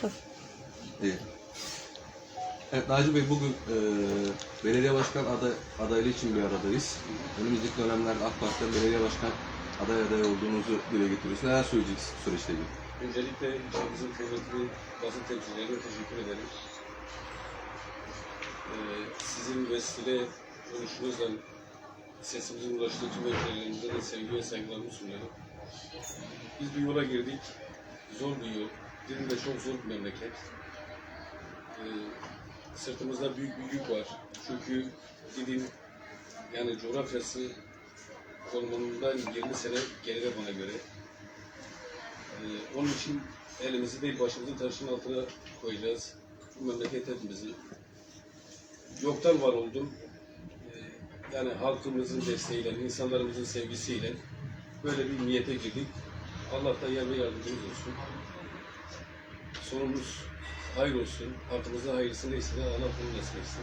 Sor. İyi. Evet Naci Bey bugün e, belediye başkan aday, adaylığı için bir aradayız. Önümüzdeki dönemlerde AK Parti'den belediye başkan aday aday olduğunuzu dile getiriyorsunuz. Neler söyleyeceksiniz süreçle ilgili? Öncelikle ülkemizin kıymetli basın temsilcilerine teşekkür ederim. Ee, sizin vesile konuşunuzla sesimizin ulaştığı tüm hemşehrilerimize de sevgi ve saygılarımı sunuyorum. Biz bir yola girdik. Zor bir yol. Dilim de çok zor bir memleket. Ee, sırtımızda büyük bir yük var. Çünkü Didim yani coğrafyası konumundan 20 sene geride bana göre. Ee, onun için elimizi değil başımızı taşın altına koyacağız. Bu memleket hepimizi. Yoktan var oldum. Ee, yani halkımızın desteğiyle, insanlarımızın sevgisiyle böyle bir niyete girdik. Allah da yar ve yardımcımız olsun. Sonumuz hayır olsun. Hakkımızda hayırlısı neyse de Allah bunu nasip etsin.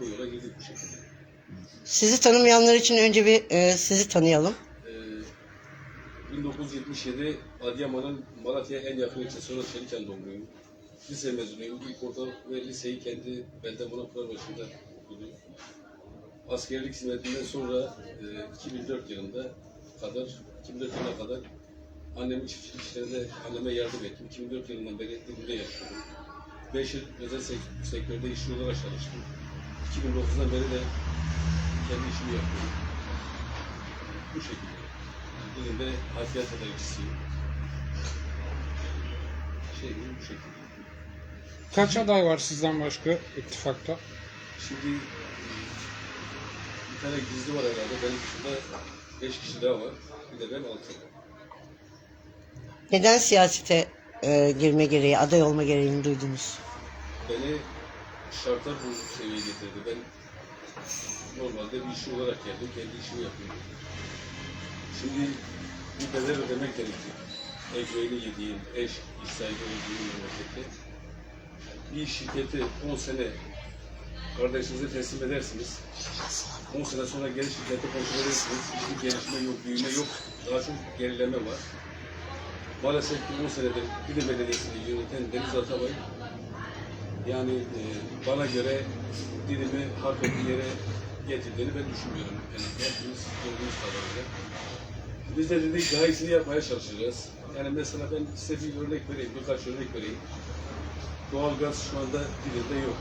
Bu yola girdik bu şekilde. Sizi tanımayanlar için önce bir e, sizi tanıyalım. Ee, 1977 Adıyaman'ın Malatya'ya en yakın ilçesi olan Çeliken doğumluyum. Lise mezunuyum. İlk orta ve liseyi kendi belde buna başında okudum. Askerlik hizmetinden sonra e, 2004 yılında kadar, 2004 yılına kadar annemin çiftçilik işlerinde anneme yardım ettim. 2004 yılından beri burada yaşıyorum. 5 yıl özel sek- sektörde işçi olarak çalıştım. 2009'dan beri de kendi işimi yapıyorum. Bu şekilde. Bugün de harfiyat adaycısıyım. Şey bu şekilde. Kaç aday var sizden başka ittifakta? Şimdi bir tane gizli var herhalde. Benim dışında beş kişi daha var. Bir de ben altı. Neden siyasete e, girme gereği, aday olma gereğini duydunuz? Beni şartlar bu seviyeye getirdi. Ben normalde bir işçi olarak geldim. Kendi işimi yapıyorum. Şimdi bir bedel ödemek gerekti. Ekmeğini yediğim, eş, iş sahibi olduğum memlekette. Bir şirketi 10 sene kardeşinize teslim edersiniz. 10 sene sonra geri şirkete kontrol edersiniz. Hiçbir gelişme yok, büyüme yok. Daha çok gerileme var. Maalesef ki 10 senedir Dili Belediyesi'ni yöneten Deniz Atabay yani e, bana göre dilimi hak ettiği yere getirdiğini ben düşünmüyorum. Yani hepimiz gördüğümüz kadarıyla. Biz de dedik daha iyisini yapmaya çalışacağız. Yani mesela ben size bir örnek vereyim, birkaç örnek vereyim. Doğalgaz şu anda dilinde yok.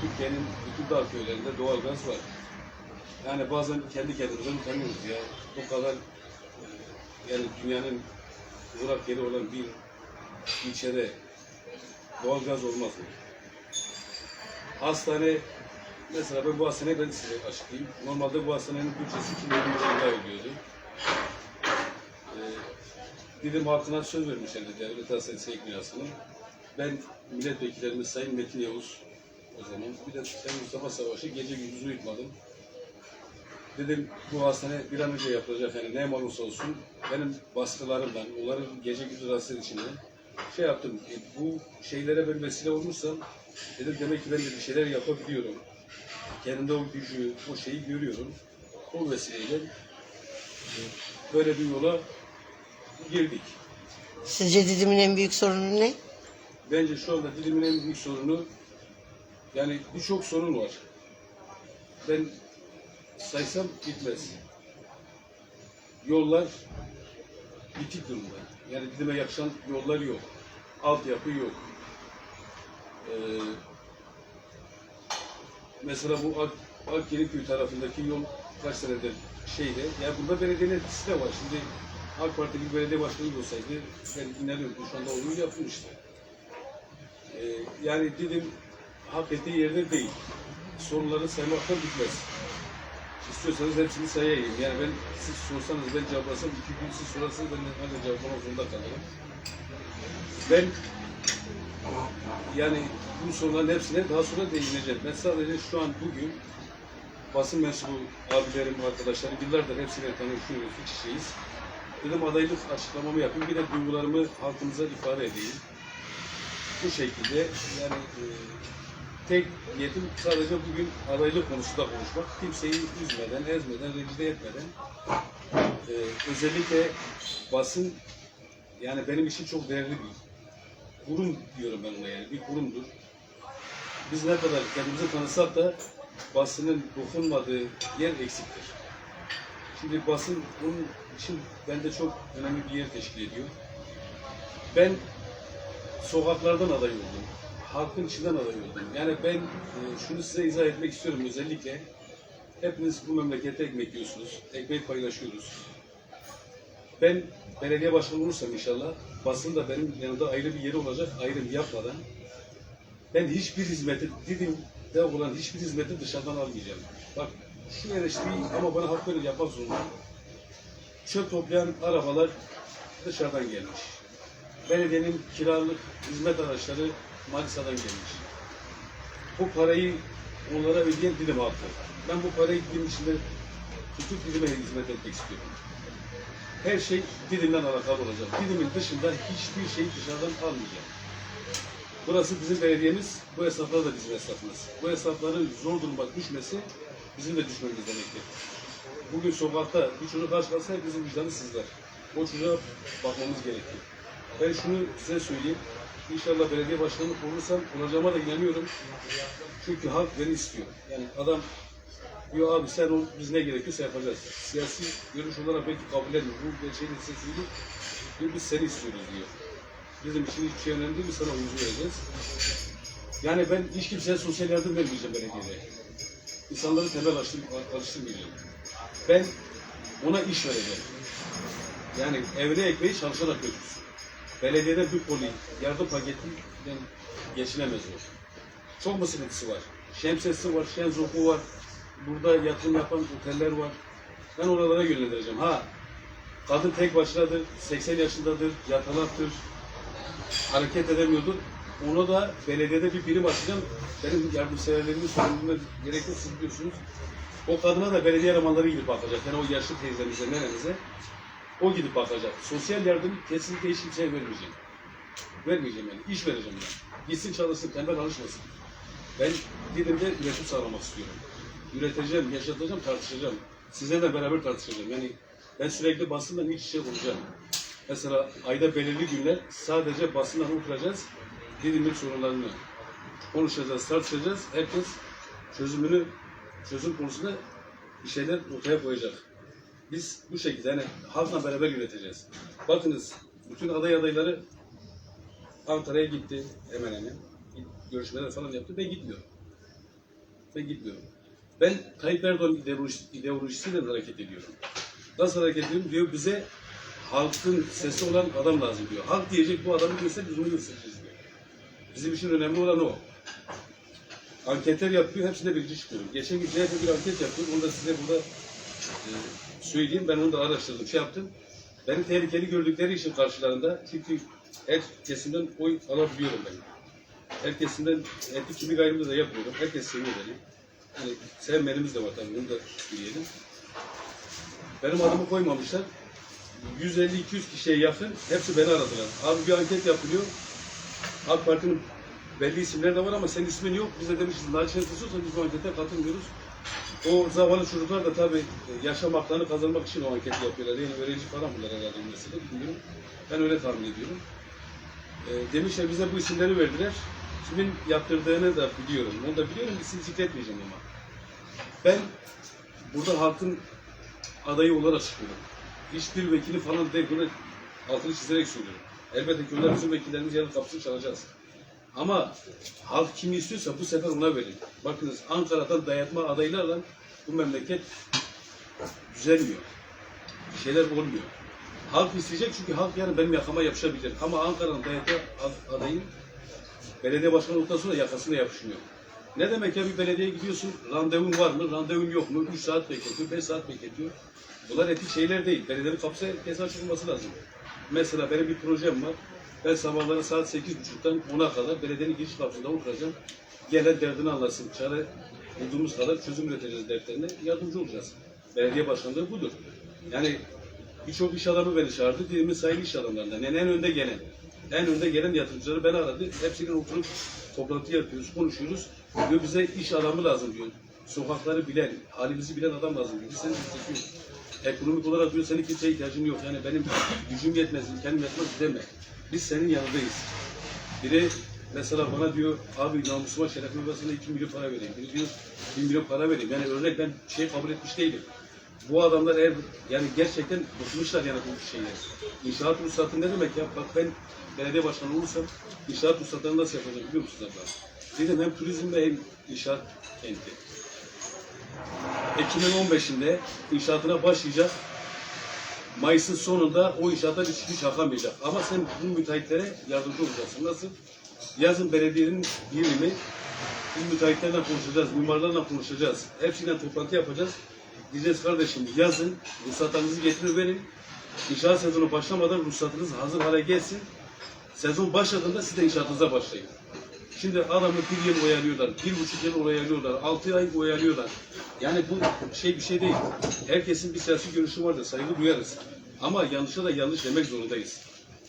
Türkiye'nin bütün dağ köylerinde doğalgaz var. Yani bazen kendi kendimize utanıyoruz ya. Bu kadar e, yani dünyanın uzak yeri olan bir ilçede doğalgaz olmaz mı? Hastane, mesela ben bu hastaneyi ben size açıklayayım. Normalde bu hastanenin bütçesi 2 milyon lira ödüyordu. Ee, Didim halkına söz vermişlerdi devlet hastanesi ekmiyasını. Ben milletvekillerimiz Sayın Metin Yavuz o zaman bir de Sayın Mustafa Savaş'ı gece gündüz uyutmadım. Dedim bu hastane bir an önce yapılacak yani ne olursa olsun benim baskılarımdan, onların gece gündüz hastane içinde şey yaptım. e, bu şeylere ben vesile olmuşsam dedim demek ki ben de bir şeyler yapabiliyorum. Kendimde o gücü, o şeyi görüyorum. O vesileyle e, böyle bir yola girdik. Sizce Didim'in en büyük sorunu ne? Bence şu anda dilimin en büyük sorunu yani birçok sorun var. Ben saysam bitmez. Yollar bitik durumda. Yani dilime yakışan yollar yok. Altyapı yok. Ee, mesela bu Ak Akkeniköy tarafındaki yol kaç senedir şeyde. Yani burada belediyenin etkisi de var. Şimdi AK Parti bir belediye başkanı olsaydı ben inanıyorum şu anda onu yapmıştı. Ee, yani dedim hak ettiği yerde değil. Soruları saymaktan bitmez. İstiyorsanız hepsini sayayım. Yani ben siz sorsanız ben cevaplasam iki gün siz sorarsanız ben de cevaplamak zorunda kalırım. Ben yani bu soruların hepsine daha sonra değineceğim. Ben sadece şu an bugün basın mensubu abilerim, arkadaşlarım yıllardır hepsiyle tanışıyoruz, iç içeyiz. Dedim adaylık açıklamamı yapayım. Bir de duygularımı halkımıza ifade edeyim. Bu şekilde yani e, tek niyetim sadece bugün adaylık konusunda konuşmak. Kimseyi üzmeden, ezmeden, rencide etmeden e, özellikle basın Yani benim için çok değerli bir kurum diyorum ben ona yani. Bir kurumdur. Biz ne kadar kendimizi tanısak da basının dokunmadığı yer eksiktir. Şimdi basın bunun için bende çok önemli bir yer teşkil ediyor. Ben sokaklardan aday oldum. Halkın içinden aday oldum. Yani ben e, şunu size izah etmek istiyorum özellikle. Hepiniz bu memlekette ekmek yiyorsunuz. Ekmek paylaşıyoruz. Ben belediye başkanı olursam inşallah basın da benim yanında ayrı bir yeri olacak ayrım yapmadan ben hiçbir hizmeti Didim'de olan hiçbir hizmeti dışarıdan almayacağım. Bak şu eleştiriyi ama bana hak verin yapmak zorundayım. Çöp toplayan arabalar dışarıdan gelmiş. Belediyenin kiralık hizmet araçları Manisa'dan gelmiş. Bu parayı onlara ödeyen Didim halkı. Ben bu parayı Didim içinde tutup Didim'e hizmet etmek istiyorum. Her şey Didim'den alakalı olacak. Didim'in dışında hiçbir şey dışarıdan almayacağım. Burası bizim belediyemiz, bu esnaflar da bizim esnafımız. Bu esnafların zor duruma düşmesi bizim de düşmemiz demektir. Bugün sokakta bir çocuk aç kalsa bizim vicdanı sizler. O çocuğa bakmamız gerekiyor. Ben şunu size söyleyeyim. İnşallah belediye başkanı olursam olacağıma da inanıyorum. Çünkü halk beni istiyor. Yani adam diyor abi sen ol, biz ne gerekiyorsa yapacağız. Siyasi görüş olarak belki kabul etmiyor. Bu gerçeğin söyleyeyim. Diyor, biz seni istiyoruz diyor. Bizim için hiçbir şey önemli değil, biz sana huzur vereceğiz. Yani ben hiç kimseye sosyal yardım vermeyeceğim belediyede. İnsanları temel alıştır- alıştırmayacağım. Ben ona iş vereceğim. Yani evine ekmeği çalışarak götürsün. Belediyeden bir koli, yardım paketinden geçinemez o. Çok mu sıkıntısı var? Şemsiyesi var, Şenzoku var. Burada yatırım yapan oteller var. Ben oralara yönlendireceğim. Ha, kadın tek başınadır, 80 yaşındadır, yatalaktır, hareket edemiyordur. Ona da belediyede bir birim açacağım. Benim yardımseverlerimin sorumluluğuna gerek yok, siz biliyorsunuz. O kadına da belediye elemanları gidip bakacak. Yani o yaşlı teyzemize, nenemize. O gidip bakacak. Sosyal yardım kesinlikle hiç kimseye vermeyeceğim. Vermeyeceğim yani. İş vereceğim ben. Gitsin çalışsın, tembel alışmasın. Ben Didim'de üretim sağlamak istiyorum. Üreteceğim, yaşatacağım, tartışacağım. Size de beraber tartışacağım. Yani ben sürekli basınla iç içe olacağım. Mesela ayda belirli günler sadece basınla oturacağız. Didim'in sorunlarını konuşacağız, tartışacağız. Herkes çözümünü, çözüm konusunda bir şeyler ortaya koyacak. Biz bu şekilde yani halkla beraber yöneteceğiz. Bakınız bütün aday adayları Ankara'ya gitti hemen hemen. Görüşmeler falan yaptı. Ben gitmiyorum. Ben gitmiyorum. Ben Tayyip Erdoğan ideolojisi, ideolojisiyle hareket ediyorum. Nasıl hareket ediyorum? Diyor bize halkın sesi olan adam lazım diyor. Halk diyecek bu adamı göster biz onu göstereceğiz diyor. Bizim için önemli olan o. Anketler yapıyor, hepsinde birinci çıkıyorum. Geçen gün CHP bir anket yaptım, onu da size burada e, söyleyeyim. Ben onu da araştırdım, şey yaptım. Beni tehlikeli gördükleri için karşılarında, çünkü her kesimden oy alabiliyorum ben. Her kesimden etli kimlik ayrımı da yapmıyorum. Herkes seviyor beni. Yani sevmenimiz de var tabii, onu da söyleyelim. Benim adımı koymamışlar. 150-200 kişiye yakın hepsi beni aradılar. Abi bir anket yapılıyor. AK Parti'nin belli isimler de var ama senin ismin yok. Biz de demişiz Naçin Kusursa biz bu ankete katılmıyoruz. O zavallı çocuklar da tabii e, yaşam haklarını kazanmak için o anketi yapıyorlar. Yani öğrenci falan bunlar herhalde mesela bilmiyorum. Ben öyle tahmin ediyorum. E, demişler bize bu isimleri verdiler. Kimin yaptırdığını da biliyorum. Onu da biliyorum. İsim zikretmeyeceğim ama. Ben burada halkın adayı olarak çıkıyorum. Hiçbir vekili falan değil. Bunu altını çizerek söylüyorum. Elbette ki onlar bizim vekillerimiz yarın kapısını çalacağız. Ama halk kimi istiyorsa bu sefer ona verin. Bakınız Ankara'dan dayatma adaylarla bu memleket düzelmiyor. Bir şeyler olmuyor. Halk isteyecek çünkü halk yarın benim yakama yapışabilir. Ama Ankara'nın dayatma ad- adayın belediye başkanı olduktan sonra yakasına yapışmıyor. Ne demek ya bir belediyeye gidiyorsun, randevun var mı, randevun yok mu, 3 saat bekletiyor, 5 saat bekletiyor. Bunlar etik şeyler değil. Belediyenin kapısı herkese açık olması lazım. Mesela benim bir projem var. Ben sabahları saat 8.30'dan 10'a kadar belediyenin giriş kapısında oturacağım. Gelen derdini anlatsın. Çare bulduğumuz kadar çözüm üreteceğiz dertlerine. Yardımcı olacağız. Belediye başkanlığı budur. Yani birçok iş adamı beni çağırdı. Dilimin sayılı iş adamlarından. Yani en önde gelen. En önde gelen yatırımcıları beni aradı. Hepsiyle oturup toplantı yapıyoruz, konuşuyoruz. Diyor bize iş adamı lazım diyor. Sokakları bilen, halimizi bilen adam lazım diyor. Seni istiyoruz. Ekonomik olarak diyor senin kimseye ihtiyacın yok. Yani benim gücüm yetmez, imkanım yetmez deme. Biz senin yanındayız. Biri mesela bana diyor abi namusuma şerefime ben sana 2 milyon para vereyim. Biri diyor 1 milyon para vereyim. Yani örnek ben şey kabul etmiş değilim. Bu adamlar eğer yani gerçekten bıkmışlar yani bu şeyler. İnşaat ruhsatı ne demek ya? Bak ben belediye başkanı olursam inşaat ruhsatlarını nasıl yapacağım biliyor musunuz abla? Dedim hem turizm hem inşaat kenti. Ekim'in 15'inde inşaatına başlayacak. Mayıs'ın sonunda o inşaata hiç, hiç akamayacak. Ama sen bu müteahhitlere yardımcı olacaksın. Nasıl? Yazın belediyenin birimi biz müteahhitlerle konuşacağız, mimarlarla konuşacağız. Hepsiyle toplantı yapacağız. Diyeceğiz kardeşim yazın ruhsatlarınızı getirir verin. İnşaat sezonu başlamadan ruhsatınız hazır hale gelsin. Sezon başladığında siz de inşaatınıza başlayın. Şimdi adamı bir yıl oyalıyorlar, bir buçuk yıl oyalıyorlar, altı ay oyalıyorlar. Yani bu şey bir şey değil. Herkesin bir siyasi görüşü vardır, saygı duyarız. Ama yanlışa da yanlış demek zorundayız.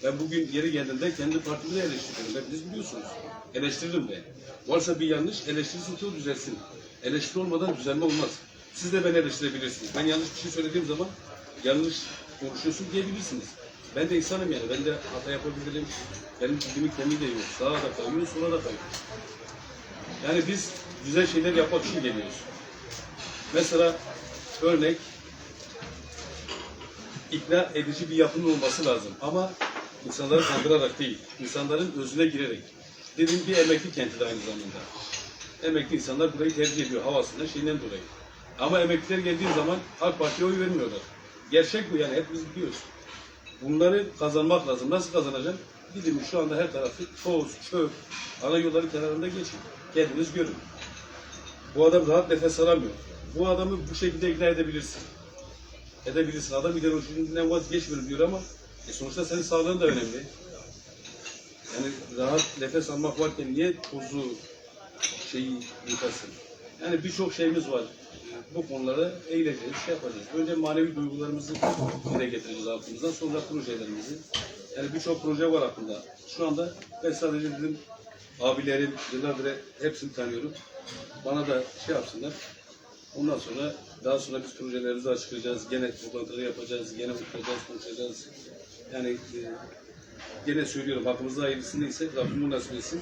Ben bugün yeri geldiğinde kendi partimi de eleştiriyorum. Hepiniz biliyorsunuz. Eleştiririm de. Varsa bir yanlış, eleştirirsin ki o düzelsin. Eleştiri olmadan düzelme olmaz. Siz de beni eleştirebilirsiniz. Ben yanlış bir şey söylediğim zaman yanlış konuşuyorsun diyebilirsiniz. Ben de insanım yani. Ben de hata yapabilirim. Benim bildiğim kemiği de yok. Sağa da kayıyor, sola da kayıyor. Yani biz güzel şeyler yapmak için geliyoruz. Mesela örnek ikna edici bir yapının olması lazım. Ama insanları kandırarak değil, insanların özüne girerek. Dediğim bir emekli kenti de aynı zamanda. Emekli insanlar burayı tercih ediyor havasından, şeyinden dolayı. Ama emekliler geldiği zaman AK Parti'ye oy vermiyorlar. Gerçek bu yani hepimiz biliyoruz. Bunları kazanmak lazım. Nasıl kazanacaksın? Gidin şu anda her tarafı toz, çöp, ana yolların kenarında geçin. Kendiniz görün. Bu adam rahat nefes alamıyor. Bu adamı bu şekilde ikna edebilirsin. Edebilirsin. Adam ideolojisinden vazgeçmiyorum diyor ama e sonuçta senin sağlığın da önemli. Yani rahat nefes almak varken niye tozu şeyi yutasın? Yani birçok şeyimiz var. Bu konulara eğileceğiz, şey yapacağız. Önce manevi duygularımızı dile getireceğiz aklımızdan, sonra projelerimizi. Yani birçok proje var aklımda. Şu anda ben sadece dedim abilerim, yıllardır hepsini tanıyorum. Bana da şey yapsınlar. Ondan sonra daha sonra biz projelerimizi açıklayacağız. Gene toplantıları yapacağız. Gene oturacağız, konuşacağız. Yani e, gene söylüyorum hakkımızda hayırlısı neyse Rabbim bunu nasip etsin.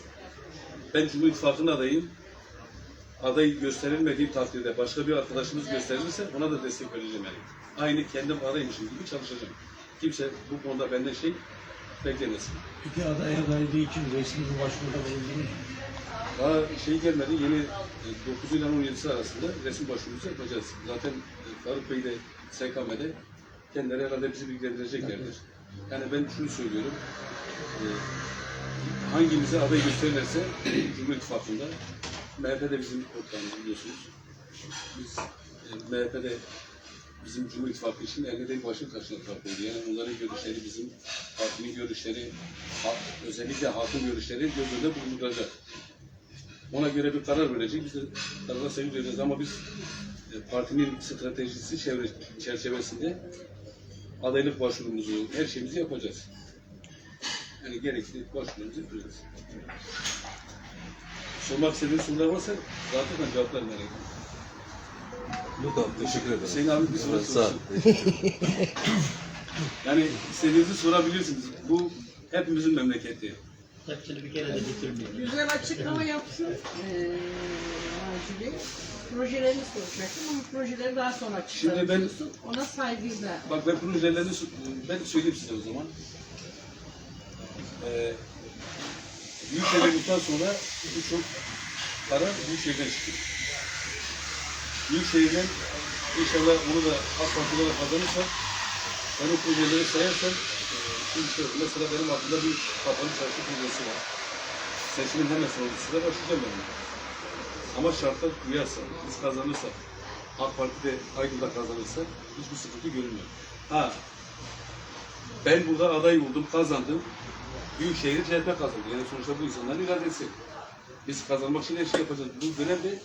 Ben Cumhur İttifakı'nın adayım. Aday gösterilmediği takdirde başka bir arkadaşımız gösterilirse ona da destek vereceğim yani. Aynı kendim adaymışım gibi çalışacağım. Kimse bu konuda benden şey beklemesin. Peki aday adaylığı için resmi bir başvuruda bulundunuz mu? Daha şey gelmedi, yeni e, 9 ile 17'si arasında resim başvurusu yapacağız. Zaten e, Faruk Bey de SKM'de kendileri herhalde bizi bilgilendireceklerdir. Yani ben şunu söylüyorum, e, hangimize aday gösterirlerse Cumhur İttifakı'nda, MHP de bizim ortağımız biliyorsunuz. Biz e, MHP'de bizim Cumhur İttifakı için elde değil başın taşına takıldı. Yani onların görüşleri bizim partinin görüşleri, halk- özellikle halkın görüşleri göz önünde bulunduracak. Ona göre bir karar verecek. Biz de karara duyacağız ama biz e, partinin stratejisi çevre, çerçevesinde adaylık başvurumuzu, her şeyimizi yapacağız. Yani gerekli başvurumuzu yapacağız. Sormak istediğiniz sorular varsa zaten cevaplar merak ediyorum. Yok abi teşekkür ederim. Hüseyin abi bir soru Evet, Sağ ol. sorsun. Yani istediğinizi sorabilirsiniz. Bu hepimizin memleketi. Hepsini bir kere de bitirmeyin. Güzel açıklama yapsın eee Naci Bey. Projelerini soracaktım ama projeleri daha sonra Şimdi ben-. Ona saygıyla. Bak ben projelerini ben söyleyeyim size o zaman. Ee, büyük devletten sonra birçok para Büyükşehir'den çıkıyor. Büyükşehir'den inşallah bunu da AK Parti olarak kazanırsak ben o projeleri sayarsam e, şimdi şöyle, mesela benim aklımda bir kapalı çarşı projesi var. Seçimin hemen sonrasında başlayacağım ben. Ama şartlar uyarsa, biz kazanırsak, AK Parti de Aydın'da kazanırsa hiçbir sıkıntı görünmüyor. Ha, ben burada aday oldum, kazandım. Büyükşehir CHP kazandı. Yani sonuçta bu insanların iradesi. Biz kazanmak için her şey yapacağız. Bu dönemde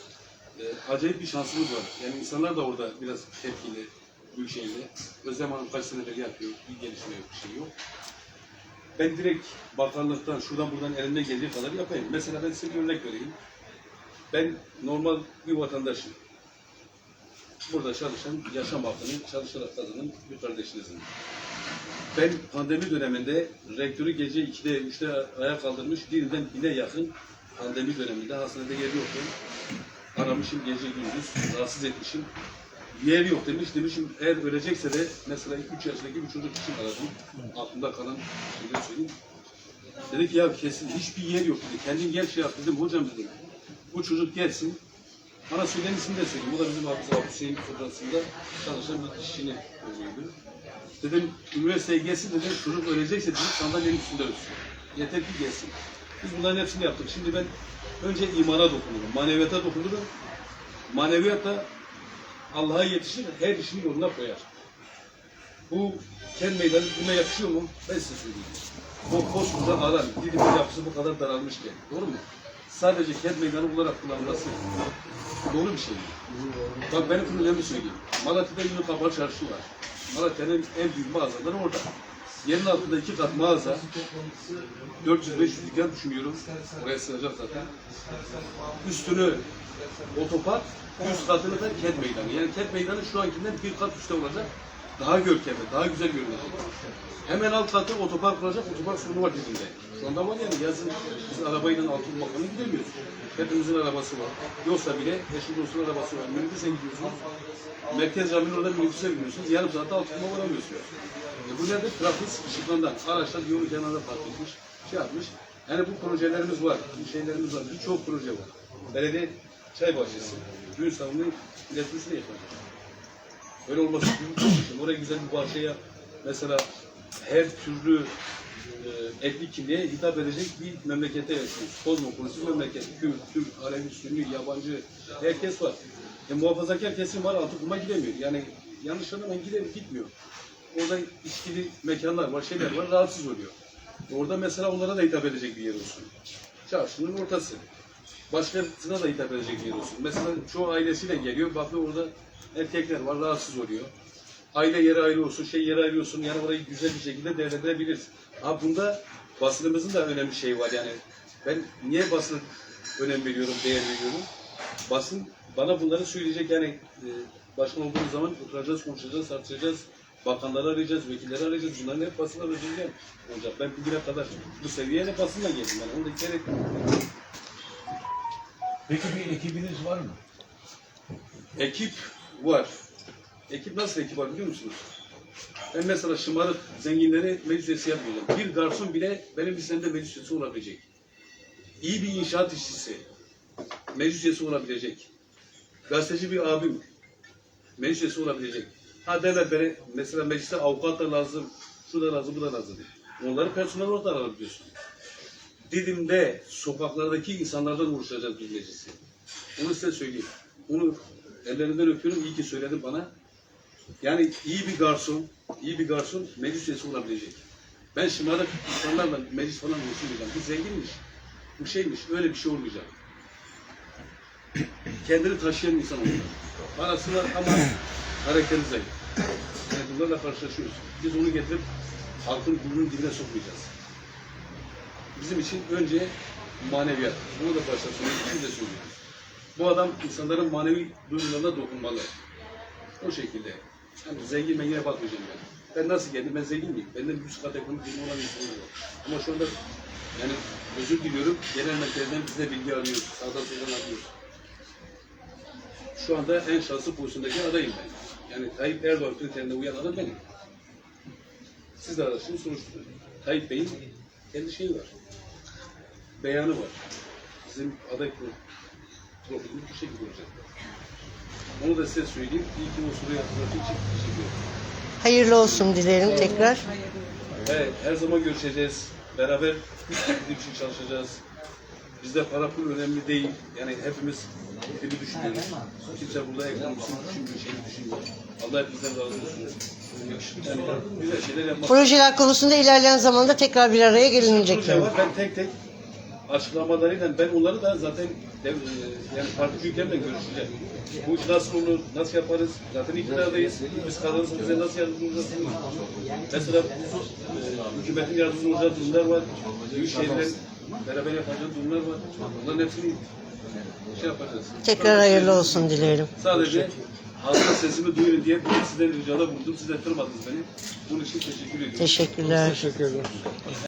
e, acayip bir şansımız var. Yani insanlar da orada biraz tepkili Büyükşehir'de. Özlem Hanım kaç senedir yapıyor, bir gelişme yok, bir şey yok. Ben direkt bakanlıktan, şuradan buradan elimden geldiği kadar yapayım. Mesela ben size bir örnek vereyim. Ben normal bir vatandaşım. burada çalışan, yaşam hakkını çalışarak kazanan bir kardeşinizim. Ben pandemi döneminde rektörü gece 2'de 3'te ayağa kaldırmış, birinden bine yakın pandemi döneminde hastanede yeri yoktu. Aramışım gece gündüz, rahatsız etmişim. Yer yok demiş, demişim eğer ölecekse de mesela 3 yaşındaki bir çocuk için aradım. Aklımda kalan şeyleri söyleyeyim. Dedi ki ya kesin hiçbir yer yok dedi. Kendin gel şey yap dedim. Hocam dedim. Bu çocuk gelsin. Bana söyleyen ismini de söyleyeyim. Bu da bizim Abi Hüseyin Fırlası'nda çalışan bir kişinin övüyordu. Dedim üniversiteye gelsin dedim. Çocuk ölecekse dedim sandalyenin üstünde ölsün. Yeter ki gelsin. Biz bunların hepsini yaptık. Şimdi ben önce imana dokunurum. Maneviyata dokunurum. Maneviyat da Allah'a yetişir. Her işini yoluna koyar. Bu kel meydanı buna yakışıyor mu? Ben size söyleyeyim. Bu koskoca alan, dilimin yapısı bu kadar daralmışken. Doğru mu? Sadece kel meydanı olarak kullanılması doğru bir şey? Bak benim problemimi söyleyeyim. Malatya'da Ünlü Kapalı Çarşı var. Malatya'nın en büyük mağazaları orada. Yerin altında iki kat mağaza. 400-500 dükkan düşünüyorum. Oraya sığacak zaten. Üstünü otopark, üst katını da kent meydanı. Yani kent meydanı şu ankinden bir kat üstte olacak. Daha görkemli, daha güzel görünecek. Hemen alt katı otopark olacak, otopark sorunu var dibinde. Şu anda var yani yazın biz arabayla altın makamı gidemiyoruz. Hepimizin arabası var. Yoksa bile eşin dostun arabası var. Minibüse gidiyorsunuz. Merkez caminin orada minibüse biniyorsunuz. Yarım saatte altın varamıyorsunuz. E bu nedir? Trafik sıkışıklığından. Araçlar yolun kenarında park etmiş, şey yapmış. Yani bu projelerimiz var, bu şeylerimiz var. Birçok proje var. Belediye çay bahçesi, düğün salonu iletmesine yapacak. Öyle olması mümkün. Oraya güzel bir bahçeye mesela her türlü e, etnik kimliğe hitap edecek bir memlekette yaşıyoruz. Kozmopolitik memleket. Kürt, Türk, Alevi, Sünni, yabancı herkes var. E, muhafazakar kesim var altı kuma gidemiyor. Yani yanlış anlamayın gidemiyor, gitmiyor. Orada içkili mekanlar var, şeyler var, rahatsız oluyor. Orada mesela onlara da hitap edecek bir yer olsun. Çarşının ortası. Başkasına da hitap edecek bir olsun. Mesela çoğu ailesiyle geliyor, bakıyor orada erkekler var, rahatsız oluyor. Aile yeri ayrı olsun, şey yeri ayrı olsun, yani orayı güzel bir şekilde devredebiliriz. Ha bunda basınımızın da önemli şeyi var yani. Ben niye basın önem veriyorum, değer veriyorum? Basın bana bunları söyleyecek yani e, başkan olduğumuz zaman oturacağız, konuşacağız, tartışacağız. Bakanları arayacağız, vekilleri arayacağız. Bunların hep basına arayacağım olacak. Ben bugüne kadar bu seviyeye hep basınla geldim. Yani onu da gerek Peki bir ekibiniz var mı? Ekip var. Ekip nasıl ekip var biliyor musunuz? Ben mesela şımarık zenginleri meclis üyesi yapmayacağım. Bir garson bile benim listemde meclis üyesi olabilecek. İyi bir inşaat işçisi meclis üyesi olabilecek. Gazeteci bir abim meclis üyesi olabilecek. Ha derler beni mesela mecliste avukat da lazım, şu da lazım, bu da lazım. Onları personel olarak da arabiliyorsun. Didim'de sokaklardaki insanlardan oluşturacağız bir meclisi. Onu size söyleyeyim. Onu ellerinden öpüyorum. İyi ki söyledi bana. Yani iyi bir garson, iyi bir garson meclis üyesi olabilecek. Ben şımarık insanlarla meclis falan oluşturmayacağım. Bu zenginmiş, bu şeymiş, öyle bir şey olmayacak. Kendini taşıyan insan olacak. Parası var ama karakteri zayıf. Yani bunlarla karşılaşıyoruz. Biz onu getirip halkın burnunun dibine sokmayacağız. Bizim için önce maneviyat. Bunu da başta söylüyoruz, şimdi de. Bu adam insanların manevi duygularına dokunmalı. O şekilde. Yani zengin mengine bakmayacağım ben. Ben nasıl geldim? Ben zengin miyim? Benden üst kat ekonomik durumu olan insanlar var. Ama şu anda yani özür diliyorum. Genel merkezden bize bilgi alıyoruz. Sağdan soldan alıyoruz. Şu anda en şanslı pozisyondaki adayım ben. Yani Tayyip Erdoğan kriterine uyan adam benim. Siz de araştırın soruşturun. Tayyip Bey'in kendi şeyi var. Beyanı var. Bizim aday pro- profilimiz bu şekilde olacak. Onu da size söyleyeyim. İyi ki o soruyu hatırlattığı için teşekkür ederim. Hayırlı olsun dilerim tekrar. Evet, her zaman görüşeceğiz. Beraber bizim için çalışacağız. Bizde para pul önemli değil. Yani hepimiz gibi düşünüyoruz. Kimse burada ekonomisini düşünmüyor, şeyini düşünmüyor. Allah hepimizden razı olsun. Yani güzel şeyler yapmak. Projeler konusunda ilerleyen zamanda tekrar bir araya gelinecek. Proje var. Ben tek tek açıklamalarıyla ben onları da zaten dev, e, yani parti büyüklerimle görüşeceğim. Bu iş nasıl olur, nasıl yaparız? Zaten iktidardayız. Biz kadınız bize nasıl yardımcı olacaksınız? Mesela e, hükümetin yardımcı olacağı durumlar var. Büyük şehirler beraber yapacağı durumlar var. Bunların hepsini şey yapacağız. Tekrar hayırlı olsun dilerim. Sadece halka sesimi duyurun diye sizden ricada bulundum. Siz de kırmadınız beni. Bunun için teşekkür ediyorum. Teşekkürler. Teşekkür ederim.